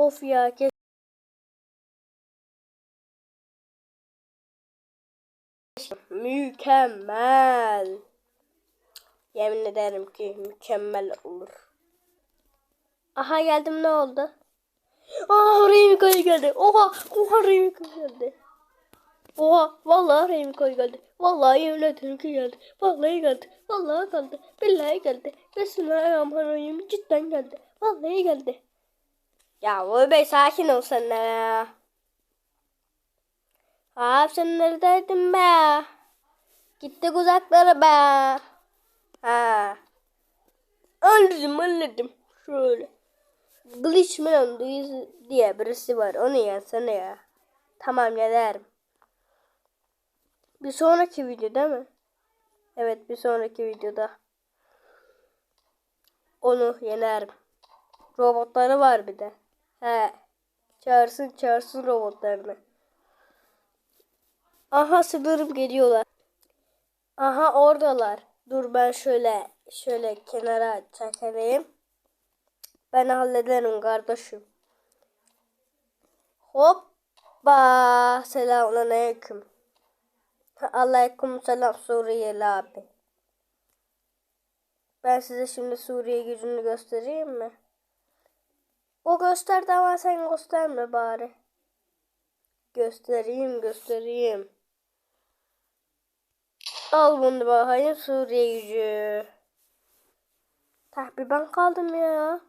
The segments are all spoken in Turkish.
Of ya. Mükemmel. Yemin ederim ki mükemmel olur. Aha geldim ne oldu? Aa Remiko'ya geldi. Oha oha Remiko geldi. Oha vallahi Remiko geldi. Vallahi yemin ederim ki geldi. Vallahi geldi. Vallahi geldi. Billahi geldi. Bismillahirrahmanirrahim. Cidden geldi. Vallahi geldi. Ya Uğur Bey sakin ol sen ya. Abi sen neredeydin be? Gittik uzaklara be. Ha. Anladım anladım. Şöyle. Glitchman diye birisi var. Onu yazsana ya. Tamam yazarım. Bir sonraki video değil mi? Evet bir sonraki videoda. Onu yenerim. Robotları var bir de. He. Çağırsın çağırsın robotlarını. Aha sınırım geliyorlar. Aha oradalar. Dur ben şöyle şöyle kenara çekileyim. Ben hallederim kardeşim. Hoppa. Selamünaleyküm. Aleyküm selam Suriyeli abi. Ben size şimdi Suriye gücünü göstereyim mi? O gösterdi ama sen gösterme bari. Göstereyim göstereyim. Al bunu bakayım Suriye gücü. Tabi ben kaldım ya.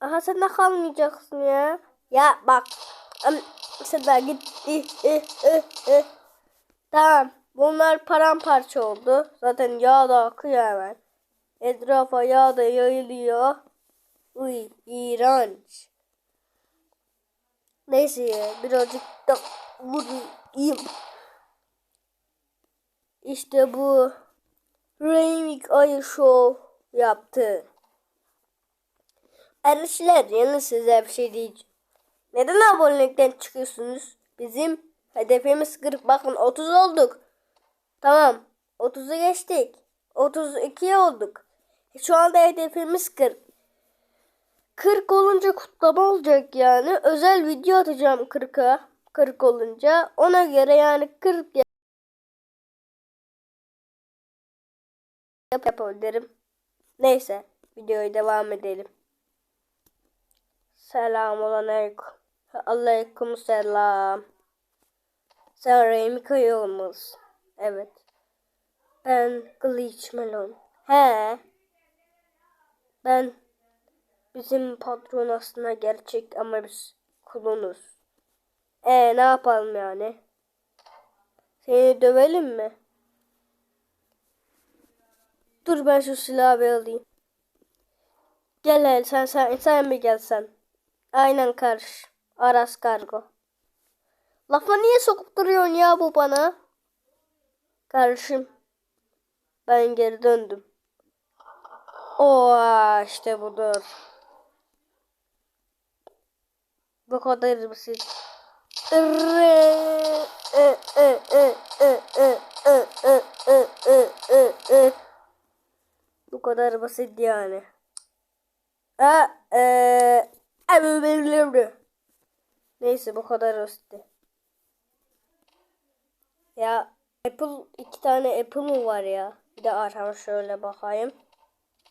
Aha sen de kalmayacaksın ya. Ya bak. Sen de git. Eh, eh, eh, eh. Tamam. Bunlar paramparça oldu. Zaten yağ da akıyor hemen. Etrafa yağ da yayılıyor. Uy iğrenç. Neyse birazcık da vurayım. İşte bu Remik Ayı Show yaptı. Arkadaşlar yalnız size bir şey diyeceğim. Neden abonelikten çıkıyorsunuz? Bizim hedefimiz 40. Bakın 30 olduk. Tamam. 30'u geçtik. 32 olduk. Şu anda hedefimiz 40. 40 olunca kutlama olacak yani. Özel video atacağım 40'a. 40 olunca. Ona göre yani 40 yap yapabilirim. Neyse. Videoya devam edelim. Selamun aleyküm. Aleyküm selam. Sen Remiko'yu olmalısın. Evet. Ben Glitch Melon. He. Ben bizim patron aslında gerçek ama biz kulunuz. E ne yapalım yani? Seni dövelim mi? Dur ben şu silahı bir alayım. Gel el sen sen sen mi gelsen? Aynen karış. Aras kargo. Lafa niye sokup duruyorsun ya bu bana? Karışım. Ben geri döndüm. Oo işte budur. Bu kadar basit. Bu kadar basit yani. Ee, Neyse bu kadar basitti. Ya Apple iki tane Apple var ya? Bir de arkama şöyle bakayım.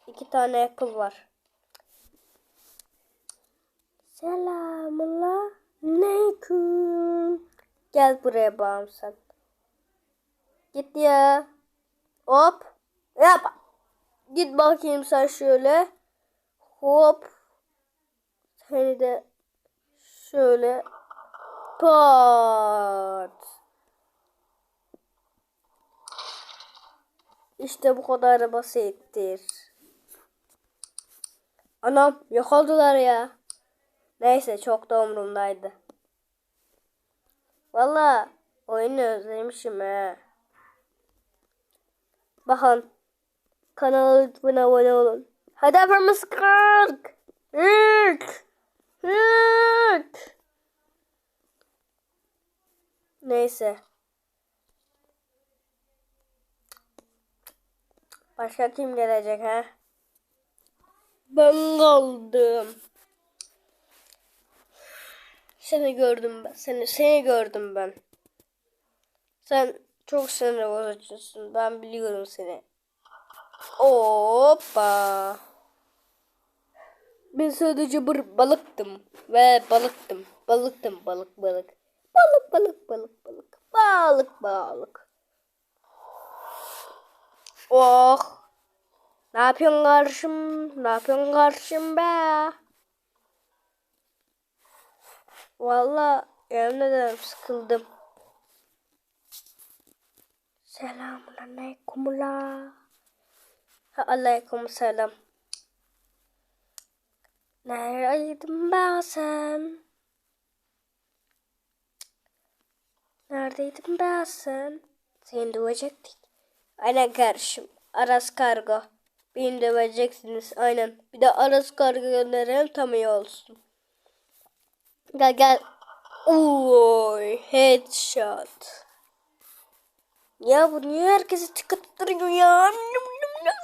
İki tane Apple var. Selamünaleyküm. Gel buraya bağım sen. Git ya. Hop. Yap. Git bakayım sen şöyle. Hop. Seni de şöyle pat. İşte bu kadar basittir. Anam yok oldular ya. Neyse çok da umurumdaydı. Valla oyunu özlemişim he. Bakın kanala lütfen abone olun. Hedefimiz 40. 40. 40. Neyse. Başka kim gelecek ha? Ben kaldım. Seni gördüm ben. Seni seni gördüm ben. Sen çok sinir bozucusun. Ben biliyorum seni. Hoppa. Ben sadece bir balıktım ve balıktım. Balıktım balık balık. Balık balık balık balık. Balık balık. Oh. Ne yapıyorsun karşım? Ne yapıyorsun karşım be? Valla yemin sıkıldım. Selamun aleyküm la. Ha, aleyküm selam. Neredeydin be sen? Neredeydin be sen? Seni dövecektik. Aynen kardeşim. Aras kargo. Beni döveceksiniz. Aynen. Bir de Aras kargo gönderelim tam iyi olsun. Gel gel. Oy headshot. Ya bu niye herkesi tıkıttırıyor ya?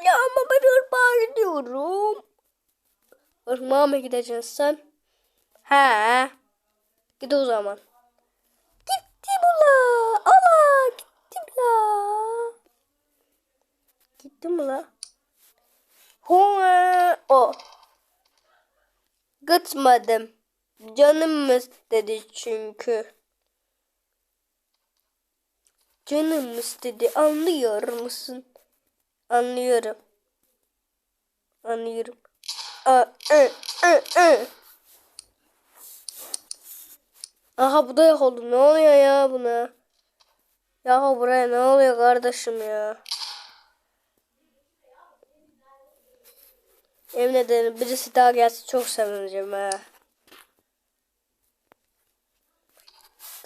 Ya ama ben hırpar diyorum. Irmağa mı gideceksin sen? He. Git o zaman. Gittim ula. Ala gittim la. Gittim ula. Hoa. O. Gitmedim. Canım istedi çünkü. Canım istedi anlıyor musun? Anlıyorum. Anlıyorum. Aa, ı, ı, ı. Aha bu da yok oldu. Ne oluyor ya buna? Ya buraya ne oluyor kardeşim ya? Emin ederim birisi daha gelse çok sevineceğim ha.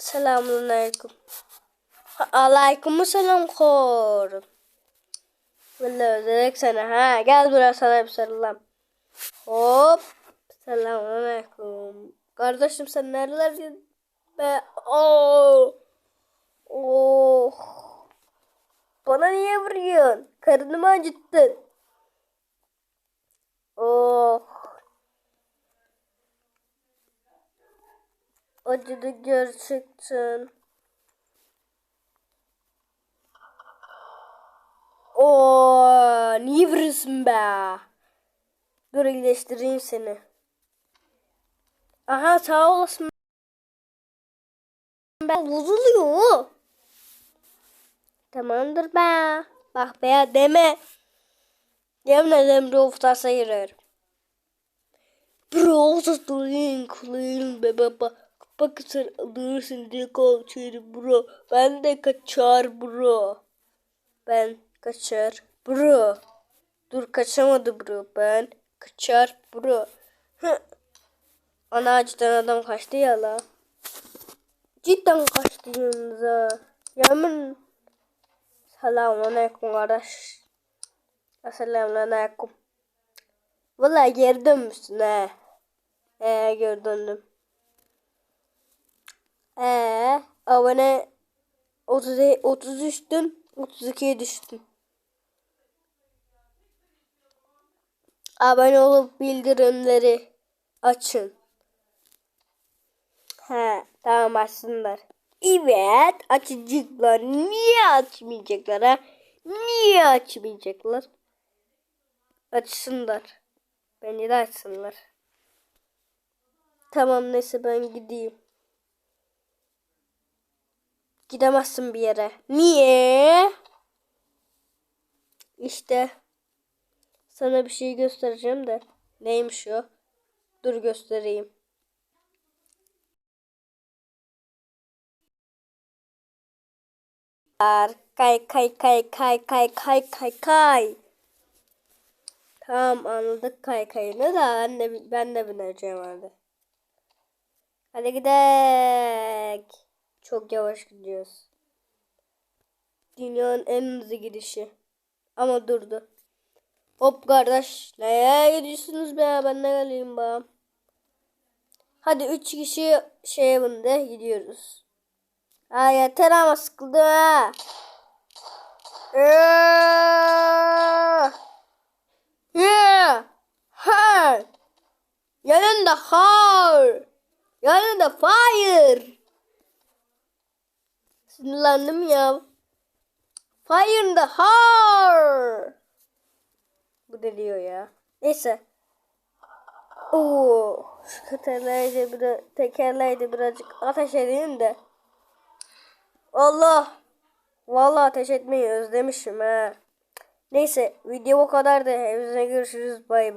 Selamun aleyküm. Aleyküm selam korum. Vallahi direkt sana ha. Gel buraya sana bir sarılam. Hop. Selamun aleyküm. Kardeşim sen nerelerdesin be? Oh. Oh. Bana niye vuruyorsun? Karnımı acıttın. Oh. Acıdı gerçekten. Oo, niye vuruyorsun be? Dur iyileştireyim seni. Aha sağ olasın. Ben bozuluyor. Tamamdır be. Bak be deme. Yemin ederim Rofta sayırır. Bro, clean, clean be baba. Bak sen alırsın diye kaçar bro. Ben de kaçar bro. Ben kaçar bro. Dur kaçamadı bro. Ben kaçar bro. Ana acıdan adam kaçtı ya la. Cidden kaçtı yanınıza. Yemin. Selamun aleyküm kardeş. Selamun aleyküm. Vallahi geri dönmüşsün he. Ee geri döndüm. Ee abone 30 33'tün 32'ye düştün. Abone olup bildirimleri açın. He tamam açsınlar. Evet açacaklar. Niye açmayacaklar ha? Niye açmayacaklar? Açsınlar. Beni de açsınlar. Tamam neyse ben gideyim. Gidemezsin bir yere. Niye? İşte sana bir şey göstereceğim de. Neymiş o? Dur göstereyim. Kay kay kay kay kay kay kay kay. Tamam anladık kaykayını da ben de, ben de bineceğim hadi. Hadi gidelim. Çok yavaş gidiyoruz. Dünyanın en hızlı gidişi. Ama durdu. Hop kardeş. Neye gidiyorsunuz be? Ben de geleyim bana. Hadi üç kişi şey bunda gidiyoruz. Ha yeter ama sıkıldım ha. Yeah. Yeah. Ha. Yanında har. Yani da fire. Sinirlendim ya. Fire in the heart. Bu da diyor ya. Neyse. Oo, şu tekerleği bir tekerleği de birazcık ateş edeyim de. Allah. Vallahi ateş etmeyi özlemişim ha. Neyse video bu kadar da. Hepinize görüşürüz. Bay bay.